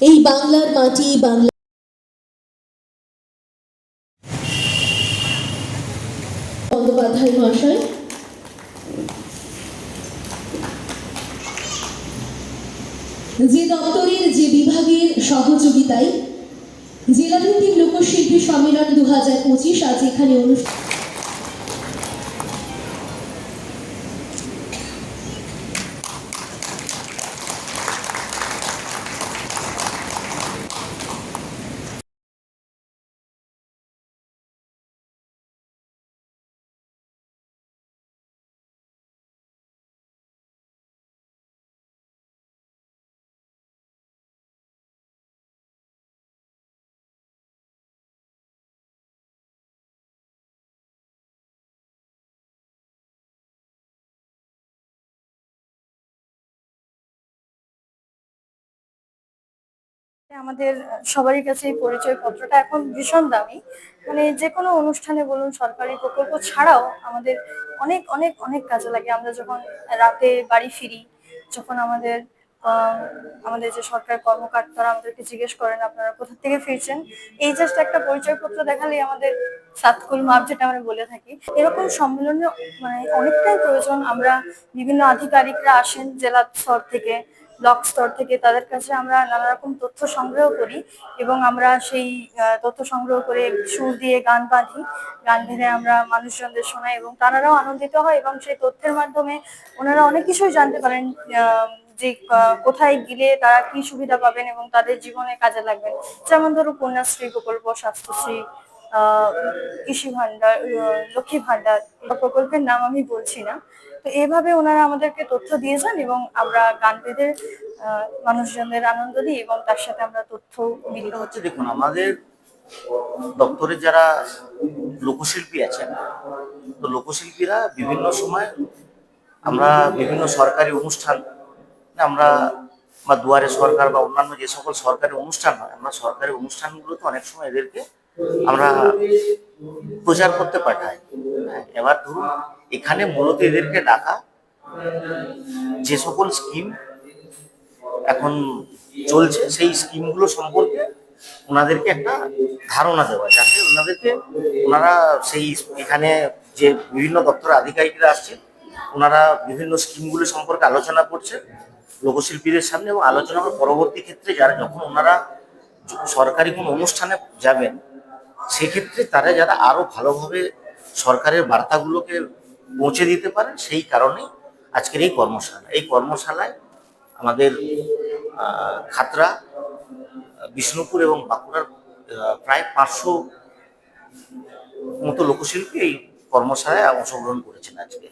এই বাংলার মাটি বাংলা মহাশয়। যে দপ্তরের, যে বিভাগের সহযোগিতায় জেলাভিত্তিক লোকশিল্পী সম্মেলন দু হাজার পঁচিশ আজ এখানে অনুষ্ঠান আমাদের সবারই কাছে এই পরিচয় পত্রটা এখন ভীষণ দামি। মানে যে কোনো অনুষ্ঠানে বলুন, সরকারি প্রকল্প ছাড়াও আমাদের অনেক অনেক অনেক কাজে লাগে। আমরা যখন রাতে বাড়ি ফিরি, যখন আমাদের আমাদের যে সরকার কর্মকর্তারা আমাদেরকে জিজ্ঞেস করেন, আপনারা কোথা থেকে ফিরছেন? এই জাস্ট একটা পরিচয়পত্র দেখালেই আমাদের সাতকুল মাপ যেটা আমরা বলে থাকি, এরকম সম্মেলনে মানে অনেকটাই প্রয়োজন। আমরা বিভিন্ন আধিকারিকরা আসেন জেলা স্তর থেকে ব্লক স্তর থেকে তাদের কাছে আমরা নানা রকম তথ্য সংগ্রহ করি এবং আমরা সেই তথ্য সংগ্রহ করে সুর দিয়ে গান বাঁধি। গান ভেঙে আমরা মানুষজনদের শোনাই এবং তারাও আনন্দিত হয় এবং সেই তথ্যের মাধ্যমে ওনারা অনেক কিছুই জানতে পারেন যে কোথায় গেলে তারা কি সুবিধা পাবেন এবং তাদের জীবনে কাজে লাগবেন যেমন ধরো কন্যাশ্রী প্রকল্প স্বাস্থ্যশ্রী কৃষি ভান্ডার লক্ষ্মী ভান্ডার বা প্রকল্পের নাম আমি বলছি না। তো এইভাবে ওনারা আমাদেরকে তথ্য দিয়ে যান এবং আমরা গান বেঁধে মানুষজনদের আনন্দ দিই এবং তার সাথে আমরা তথ্য এটা হচ্ছে দেখুন, আমাদের দপ্তরে যারা লোকশিল্পী আছেন, তো লোকশিল্পীরা বিভিন্ন সময় আমরা বিভিন্ন সরকারি অনুষ্ঠান, আমরা বা দুয়ারে সরকার বা অন্যান্য যে সকল সরকারি অনুষ্ঠান হয়, আমরা সরকারি অনুষ্ঠানগুলোতে অনেক সময় এদেরকে আমরা প্রচার করতে পাঠাই। এবার ধরুন, এখানে মূলত এদেরকে ডাকা, যে সকল স্কিম এখন চলছে, সেই স্কিমগুলো সম্পর্কে ওনাদেরকে একটা ধারণা দেওয়া, যাতে ওনাদেরকে, ওনারা সেই এখানে যে বিভিন্ন দপ্তরের আধিকারিকরা আসছেন ওনারা বিভিন্ন স্কিমগুলো সম্পর্কে আলোচনা করছেন লোকশিল্পীদের সামনে এবং আলোচনার পরবর্তী ক্ষেত্রে যারা, যখন ওনারা সরকারি কোনো অনুষ্ঠানে যাবেন সেক্ষেত্রে তারা যারা আরও ভালোভাবে সরকারের বার্তাগুলোকে পৌঁছে দিতে পারেন, সেই কারণে আজকের এই কর্মশালা। এই কর্মশালায় আমাদের খাতরা বিষ্ণুপুর এবং বাঁকুড়ার প্রায় পাঁচশো মতো লোকশিল্পী এই কর্মশালায় অংশগ্রহণ করেছেন আজকে।